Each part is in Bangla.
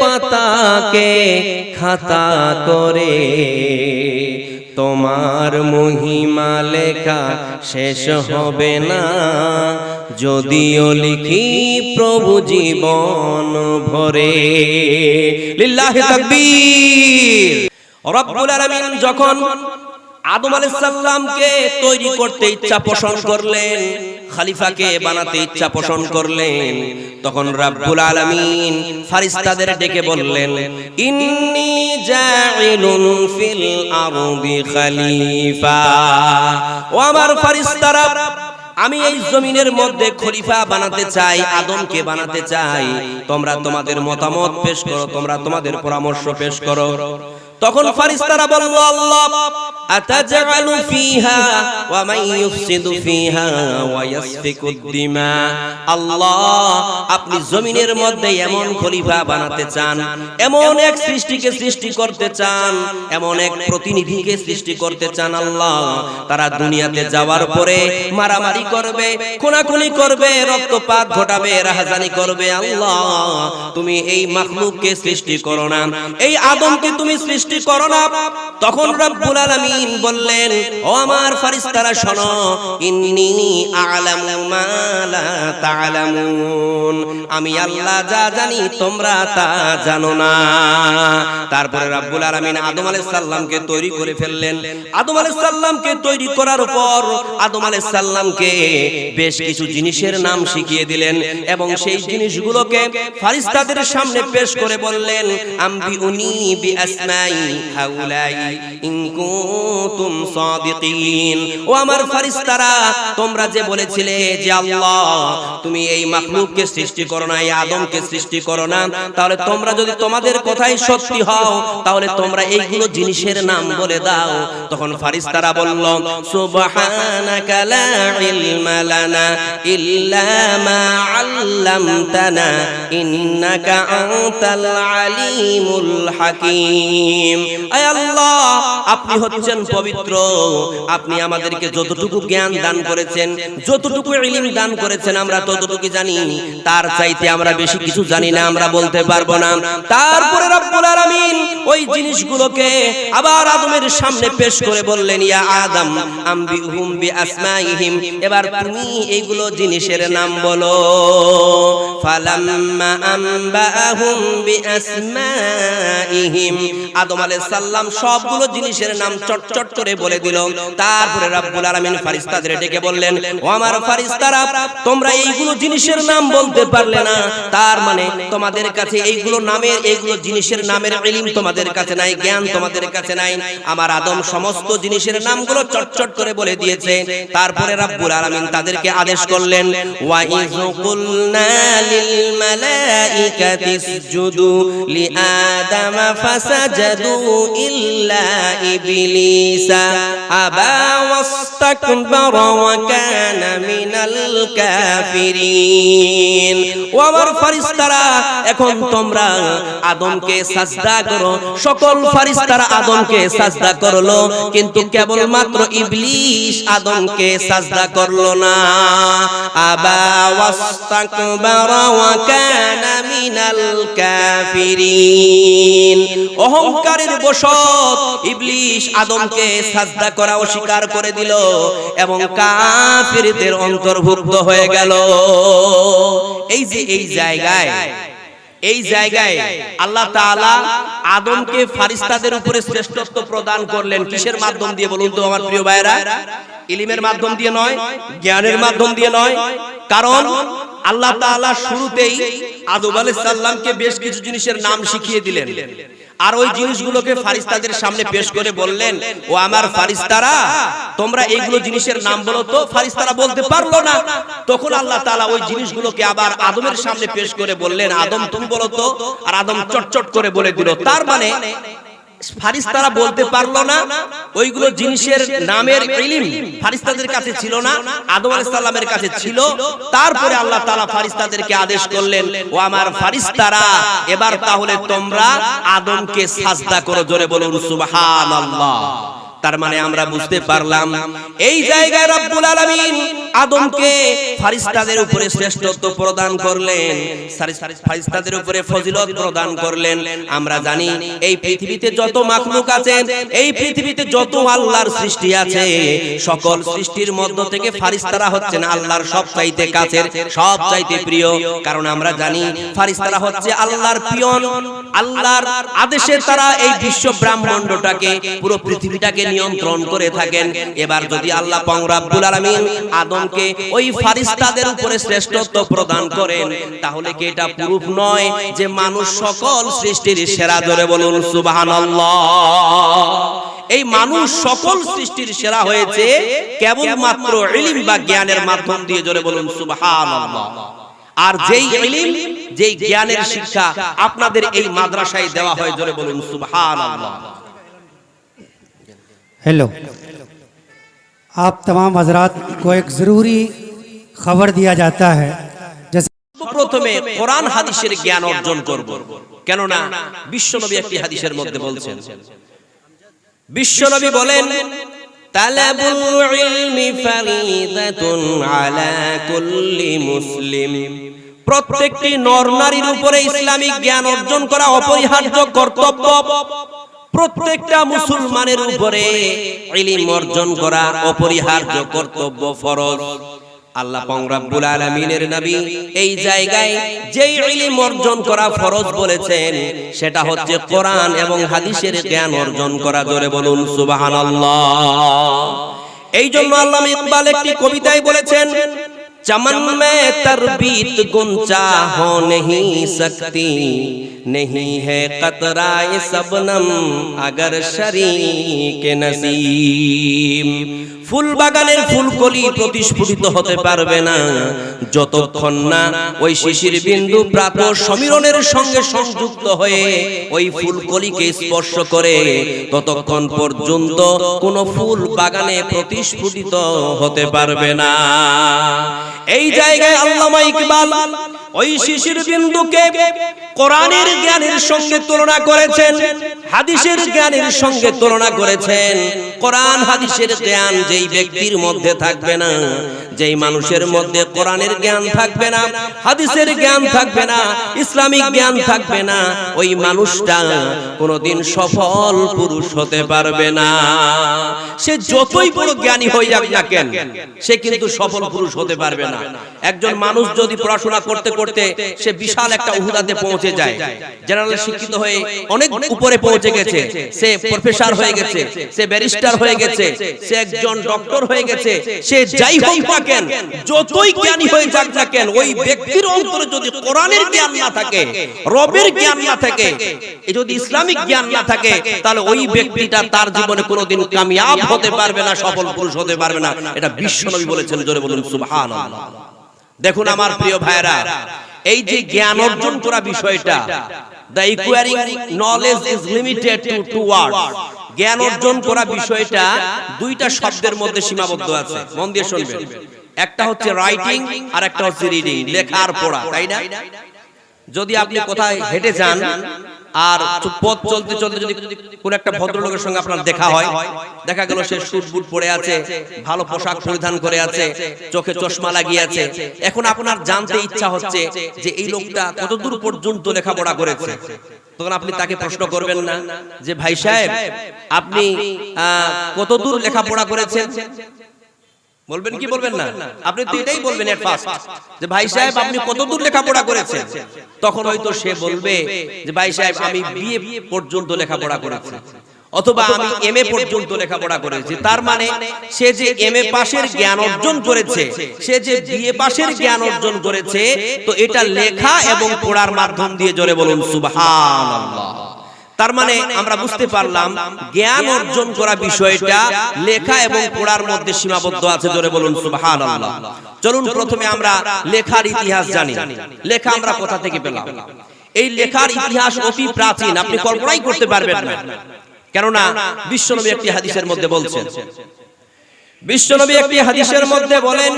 পাতাকে খাতা করে। তোমার মহিমা লেখা শেষ হবে না। যদিও লিখি প্রভু জীবন ভরে। লিল্লাহি তাকবীর। যখন আদম আলাইহিস সালামকে তৈরি করতে ইচ্ছা পোষণ করলেন খলিফাকে বানাতে ইচ্ছা পোষণ করলেন। তখন রাব্বুল আলামিন ফারিস্তাদের ডেকে বললেন ইন্নী জাইলুন ফিল আরদি খলিফা। ও আমার ফারিস্তারা আমি এই জমিনের মধ্যে খলিফা বানাতে চাই আদমকে বানাতে চাই। তোমরা তোমাদের মতামত পেশ করো তোমরা তোমাদের পরামর্শ পেশ করো। তখন ফারিস্তারা বলল আল্লাহ ওয়া মান ইউফসিদু ফিহা ওয়া ইয়াসফিকু দিমা। আল্লাহ আপনি জমিনের মধ্যে এমন খলিফা বানাতে চান এমন এক সৃষ্টিকে সৃষ্টি করতে চান এমন এক প্রতিনিধিকে সৃষ্টি করতে চান আল্লাহ। তারা দুনিয়াতে যাওয়ার পরে মারামারি করবে খুনাখুনি করবে রক্তপাত ঘটাবে রাহাজানি করবে আল্লাহ তুমি এই মাখলুককে সৃষ্টি করো না। এই আদমকে তুমি সৃষ্টি করো না। তখন রব্বুল আলামিন বললেন, ও আমার ফারিস্তারা শোনো, ইন্নী আ'লামু মা লা তা'লামুন আমি আল্লাহ যা জানি, তোমরা তা জানো না। তারপরে রব্বুল আলামিন আদম আলাইহিস সালামকে তৈরি করে ফেললেন। আদম আলাইহিস সালামকে তৈরি করার পর আদম আলাইহিস সালামকে বেশ কিছু জিনিসের নাম শিখিয়ে দিলেন এবং সেই জিনিসগুলোকে ফারিস্তাদের সামনে পেশ করে বললেন আম্বি উনি বি আসমাই হাউলাই ইন কুনতুম সাদিকিন। ও আমার ফারিস্তারা তোমরা যে বলেছিলে যে আল্লাহ, তুমি এই মাখলুককে সৃষ্টি করো না, এই আদমকে সৃষ্টি করো না, তাহলে তোমরা যদি তোমাদের কথাই সত্যি হও, তাহলে তোমরা এইগুলো জিনিসের নাম বলে দাও। তখন ফারিস্তারা বলল, সুবহানাকা লা ইলমা লানা ইল্লা মা আল্লামতানা, ইন্নাকা আনতাল আলিমুল হাকিম। আয় আল্লাহ, আপনি হচ্ছেন পবিত্র। আপনি আমাদেরকে যতটুকু জ্ঞান দান করেছেন, যতটুকু ইলম দান করেছেন, আমরা ততটুকু জানি। তার চাইতে আমরা বেশি কিছু জানি না, আমরা বলতে পারব না। তারপরে রব্বুল আলামিন ওই জিনিসগুলোকে আবার আদমের সামনে পেশ করে বললেন, ইয়া আদম, আম্বিহুম বি আসমাইহিম এবার তুমি এইগুলো জিনিসের নাম বলো। ফালাম্মা আম্বাহুম বি আসমাইহিম আদম আলাইহিস সালাম সবগুলো জিনিসের নাম চটচট করে বলে দিল। তারপরে রব্বুল আলামিন ফারিস্তাদের ডেকে বললেন, ও আমার ফারিস্তারা তোমরা এইগুলো জিনিসের নাম বলতে পারলে না। তার মানে তোমাদের কাছে এইগুলো নামের, এইগুলো জিনিসের নামের ইলম তোমাদের কাছে নাই, জ্ঞান তোমাদের কাছে নাই। আমার আদম সমস্ত জিনিসের নামগুলো চটচট করে বলে দিয়েছে। তারপরে রব্বুল আলামিন তাদেরকে আদেশ করলেন, ওয়া ইয কুলনা লিল মালাইকাতি ইসজুদু লিআদাম ফাসাজাদু ইল্লা ইবলিসা। কানা মিনাল কাফিরিন ও আমার ফারিস্তারা এখন তোমরা আদমকে সাজদা করো। সকল ফারিস্তারা আদমকে সাজদা করল, কিন্তু কেবল মাত্র ইবলিস আদমকে সাজদা করল না। আবা ওয়াস্তাকবারা ওয়া কানা মিনাল কাফিরিন। অহংকারের বশত ইবলিস আদমকে সাজদা করা অস্বীকার করে দিল এবং কাফিরদের অন্তর্ভুক্ত হয়ে গেল। এই যে এই জায়গায় এই জায়গায় আল্লাহ তাআলা আদমকে ফারিস্তাদের উপরে শ্রেষ্ঠত্ব প্রদান করলেন। কিসের মাধ্যম দিয়ে বলুন তো আমার প্রিয় ভাইরা ইলিমের মাধ্যম দিয়ে নয় জ্ঞানের মাধ্যম দিয়ে নয়। কারণ আল্লাহ তাআলা শুরুতেই আদম আলাইহিস সালামকে বেশ কিছু জিনিসের নাম শিখিয়ে দিলেন। আর ওই জিনিসগুলোকে ফারিস্তাদের সামনে পেশ করে বললেন ও আমার ফারিস্তারা তোমরা এইগুলো জিনিসের নাম বলো তো ফারিস্তারা বলতে পারল না। তখন আল্লাহ তাআলা ওই জিনিসগুলোকে আবার আদমের সামনে পেশ করে বললেন আদম তুমি বলো তো। আর আদম চটচট করে বলে দিল। তার মানে ফারিস্তারা বলতে পারল না ওইগুলো জিনিসের নামের ইলিম ফারিস্তাদের কাছে ছিল না আদম আলাইহিস সালামের কাছে ছিল তারপরে আল্লাহ তাআলা ফারিস্তাদেরকে আদেশ করলেন ও আমার ফারিস্তারা এবার তাহলে তোমরা আদমকে সাজদা করো জোরে বলুন সুবহানাল্লাহ। তার মানে আমরা বুঝতে পারলাম এই জায়গায় রব্বুল আলামিন আদমকে ফারিস্তাদের উপরে শ্রেষ্ঠত্ব প্রদান করলেন। ফারিস্তাদের উপরে ফজিলত প্রদান করলেন। আমরা জানি এই পৃথিবীতে যত মাখলুক আছেন এই পৃথিবীতে যত আল্লাহর সৃষ্টি আছে সকল সৃষ্টির মধ্য থেকে ফারিস্তারা হচ্ছেন আল্লাহর সব চাইতে কাছের সব চাইতে প্রিয়। কারণ আমরা জানি ফারিস্তারা হচ্ছে আল্লাহর পিয়ন। আল্লাহর আদেশে তারা এই বিশ্ব ব্রাহ্মণ্ডটাকে পুরো পৃথিবীটাকে নিয়ন্ত্রণ করে থাকেন। এবার যদি আল্লাহ পাক রব্বুল আলামিন আদমকে ওই ফারিস্তাদের উপরে শ্রেষ্ঠত্ব প্রদান করেন। তাহলে কি এটা প্রুফ নয় যে মানুষ সকল সৃষ্টির সেরা ধরে বলুন, সুবহানাল্লাহ। এই মানুষ সকল সৃষ্টির সেরা হয়েছে কেবলমাত্র ইলম বা জ্ঞানের মাধ্যম দিয়ে জোরে বলুন, সুবহানাল্লাহ। আর যেই ইলম, যেই জ্ঞানের শিক্ষা আপনাদের এই মাদ্রাসায় দেওয়া হয় জোরে বলুন, সুবহানাল্লাহ। हेलो आप तमाम हजरात को एक ज़रूरी खबर दिया जाता है जैसे প্রথমে কোরআন হাদিসের জ্ঞান অর্জন করব কেননা বিশ্বনবী একটি হাদিসের মধ্যে বলছেন বিশ্বনবী বলেন তালাবুল ইলমি ফারিদাতুন আলা কুল্লি মুসলিম প্রত্যেকটি নর নারীর উপরে ইসলামিক জ্ঞান অর্জন করা অপরিহার্য কর্তব্য প্রত্যেকটা মুসলমানের উপরে ইলম অর্জন করা অপরিহার্য কর্তব্য ফরজ। আল্লাহ রব্বুল আলামিনের নবী এই জায়গায় যেই ইলম অর্জন করা ফরজ বলেছেন, সেটা হচ্ছে কোরআন এবং হাদিসের জ্ঞান অর্জন করা। জোরে বলুন, সুবহানাল্লাহ। এই জন্য আল্লামা ইকবাল একটি কবিতায় বলেছেন चमन में तरबीत गुंचा हो नहीं सकती। नहीं है कतराए सबनम अगर शरीक नसीम। ফুল বাগানের ফুলকলি প্রতিস্ফুটিত হতে পারবে না। যতক্ষণ না ওই শিশির বিন্দু প্রাত সমীরণের সঙ্গে সংযুক্ত হয়ে ওই ফুলকলিকে স্পর্শ করে, ততক্ষণ পর্যন্ত কোন ফুল বাগানে প্রতিস্ফুটিত হতে পারবে না। এই জায়গায় আল্লামা ইকবাল ওই শিশির বিন্দুকে কোরআনের জ্ঞানের সঙ্গে তুলনা করেছেন, হাদিসের জ্ঞানের সঙ্গে তুলনা করেছেন। কোরআন হাদিসের জ্ঞান যেই ব্যক্তির মধ্যে থাকবে না, যেই মানুষের মধ্যে কোরআনের জ্ঞান থাকবে না, হাদিসের জ্ঞান থাকবে না, ইসলামিক জ্ঞান থাকবে না, ওই মানুষটা কোনোদিন সফল পুরুষ হতে পারবে না। সে যতই বড় জ্ঞানী হয়ে যাক না কেন, সে কিন্তু সফল পুরুষ হতে পারবে না। একজন মানুষ যদি পড়াশোনা করতে করতে সে বিশাল একটা উহুদাতে পৌঁছে যায়। জেনারেল শিক্ষিত হয়ে অনেক উপরে পৌঁছে গেছে। সে প্রফেসর হয়ে গেছে। সে ব্যারিস্টার হয়ে গেছে। সে একজন ডক্টর হয়ে গেছে। সে যাই হোক না কেন যতই জ্ঞানী হয়ে যাক না কেন ওই ব্যক্তির অন্তরে যদি কোরআনের জ্ঞান না থাকে রবের জ্ঞান না থাকে যদি ইসলামিক জ্ঞান না থাকে তাহলে ওই ব্যক্তিটা তার জীবনে কোনোদিন কামিয়াব হতে পারবে না সফল পুরুষ হতে পারবে না। এটা বিশ্বনবী বলেছেন জোরে বলুন। সুবহানাল্লাহ দেখুন আমার প্রিয় ভাইরা এই যে জ্ঞান অর্জন করা বিষয়টা the acquiring knowledge is limited to two words জ্ঞান অর্জন করা বিষয়টা দুইটা শব্দের মধ্যে সীমাবদ্ধ আছে। মন দিয়ে শুনবেন। একটা হচ্ছে রাইটিং আর একটা হচ্ছে রিডিং লেখা আর পড়া তাই না? যদি আপনি কোথায় হেঁটে যান আর পথ চলতে চলতে যদি কোন একটা ভদ্রলোকের সঙ্গে আপনার দেখা হয়, দেখা গেল সে সুট পরে আছে, ভালো পোশাক পরিধান করে আছে, চোখে চশমা লাগিয়ে আছে। এখন আপনার জানতে ইচ্ছা হচ্ছে যে এই লোকটা কতদূর পর্যন্ত লেখাপড়া করেছে। তখন আপনি তাকে প্রশ্ন করবেন না যে, ভাই সাহেব, আপনি কতদূর লেখাপড়া করেছেন? বলবেন কি বলবেন না? আপনি তো এটাই বলবেন এট ফার্স্ট যে ভাই সাহেব আপনি কতদূর লেখাপড়া করেছেন? তখন হয়তো সে বলবে যে ভাই সাহেব আমি বিয়ে পর্যন্ত লেখাপড়া করেছি। অথবা আমি এম এ পর্যন্ত লেখাপড়া করেছি। তার মানে সে যে এম এ পাশের জ্ঞান অর্জন করেছে। সে যে বিএ পাশের জ্ঞান অর্জন করেছে তো এটা লেখা এবং পড়ার মাধ্যম দিয়ে জোরে বলুন। সুবহানাল্লাহ। তার মানে আমরা বুঝতে পারলাম জ্ঞান অর্জন করা বিষয়টা লেখা এবং পড়ার মধ্যে সীমাবদ্ধ আছে জোরে বলুন সুবহানাল্লাহ। চলুন প্রথমে আমরা লেখার ইতিহাস জানি। লেখা আমরা কোথা থেকে পেলাম? এই লেখার ইতিহাস অতি প্রাচীন আপনি কল্পনাই করতে পারবেন না। কেননা বিশ্বনবী একটি হাদিসের মধ্যে বলছেন। বিশ্বনবী একটি হাদিসের মধ্যে বলেন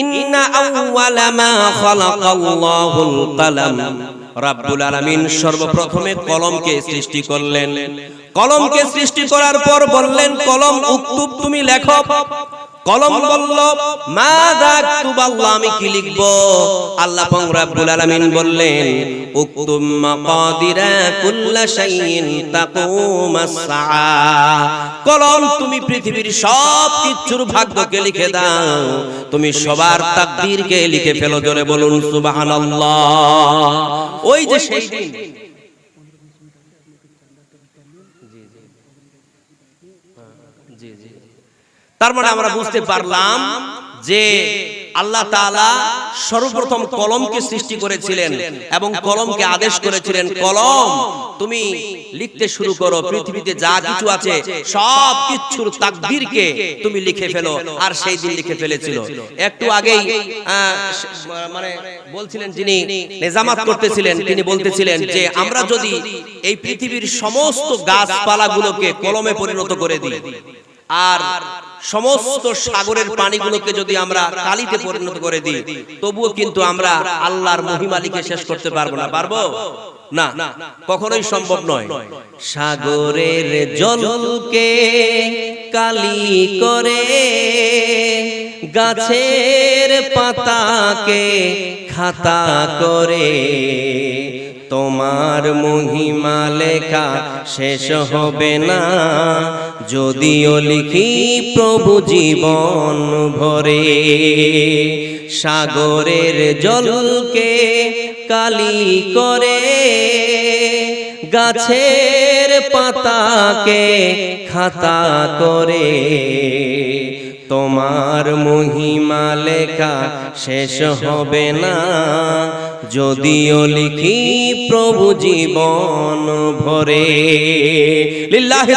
ইন্না আউওয়ালা মা খালাকাল্লাহুল কালাম রাব্বুল আলামিন সর্বপ্রথমে কলমকে সৃষ্টি করলেন। কলমকে সৃষ্টি করার পর বললেন কলম উক্তুব তুমি লেখো কলম বলল, মা দাকতুব আল্লাহ আমি কি লিখব? আল্লাহ পাক রাব্বুল আলামিন বললেন, উক্তুম মাকাদিরা কুল্লা শাইইন তাকুমাস সাআ কলম, তুমি পৃথিবীর সব কিছুর ভাগ্যকে লিখে দাও। তুমি সবার তাকদীরকে লিখে ফেলো, জোরে বলুন, সুবহানাল্লাহ। ওই যে সেই দিন। তার মানে আমরা বুঝতে পারলাম যে আল্লাহ তাআলা সর্বপ্রথম কলমকে সৃষ্টি করেছিলেন এবং কলমকে আদেশ করেছিলেন কলম। তুমি লিখতে শুরু করো পৃথিবীতে যা কিছু আছে সব কিছুর তাকদীরকে তুমি লিখে ফেলো আর সেই দিন লিখে ফেলেছিল। একটু আগেই আহ, মানে বলছিলেন যিনি নেজামাত করতেছিলেন তিনি বলতেছিলেন যে আমরা যদি এই পৃথিবীর সমস্ত গাছপালাগুলোকে কলমে পরিণত করে দিই আর সমস্ত সাগরের পানিগুলোকে যদি আমরা কালিতে পরিণত করে দিই তবুও কিন্তু আমরা আল্লাহর মহিমালিকে শেষ করতে পারব না। পারব না। কখনোই সম্ভব নয়। সাগরের জলকে কালি করে গাছের পাতাকে খাতা করে তোমার মহিমা লেখা শেষ হবে না। যদিও লিখি প্রভু জীবন ভরে, সাগরের জলকে কালি করে, গাছের পাতাকে খাতা করে। তোমার মহিমা লেখা শেষ হবে না। যদিও লিখি প্রভু জীবন ভরে। লিল্লাহি